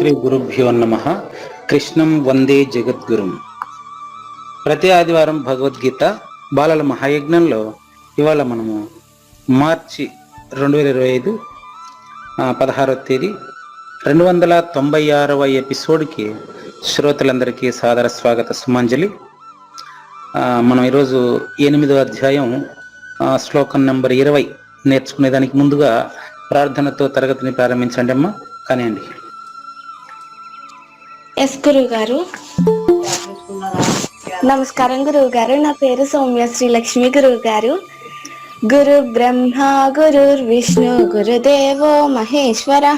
శ్రీ గురుభ్యో నమ. కృష్ణం వందే జగద్గురుం. ప్రతి ఆదివారం భగవద్గీత బాలల మహాయజ్ఞంలో ఇవాళ మనము మార్చి రెండు వేల ఇరవై ఐదు పదహారవ తేదీ రెండు వందల తొంభై ఆరవ ఎపిసోడ్కి శ్రోతలందరికీ సాదర స్వాగత సుమాంజలి. మనం ఈరోజు ఎనిమిదో అధ్యాయం శ్లోకం నెంబర్ ఇరవై నేర్చుకునేదానికి ముందుగా ప్రార్థనతో తరగతిని ప్రారంభించండి అమ్మా కానివ్వండి. ఎస్ గురువు గారు నమస్కారం గురువు గారు నా పేరు సౌమ్య శ్రీలక్ష్మి గురువు గారు గురు బ్రహ్మ గురుర్ విష్ణు గురుదేవో మహేశ్వర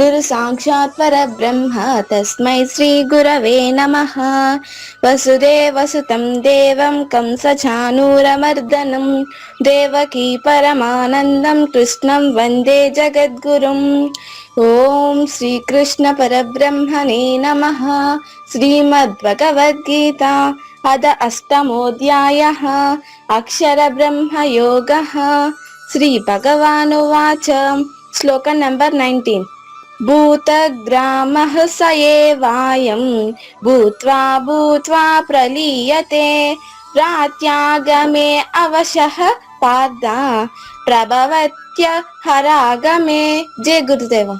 గురు సాక్షాత్ పర బ్రహ్మ తస్మై శ్రీ గురవే నమ. వసుదేవసుతం దేవం కంసచానూరమర్దనం దేవకీ పరమానందం కృష్ణం వందే జగద్గురుం. ఓం శ్రీకృష్ణ పరబ్రహ్మణే నమ. శ్రీమద్భగవద్గీత అద అష్టమోధ్యాయ. అక్షర బ్రహ్మ యోగ. శ్రీ భగవానువాచ శ్లోక నంబర్ నైన్టీన్. భూతగ్రామ సయేవాయం భూత్వా భూత్వా ప్రలీయతే. ప్రాత్యాగమే అవశః పార్థ. ప్రభవత్య హరాగమే. జయ గురుదేవం.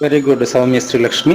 Very good Soumya Srilakshmi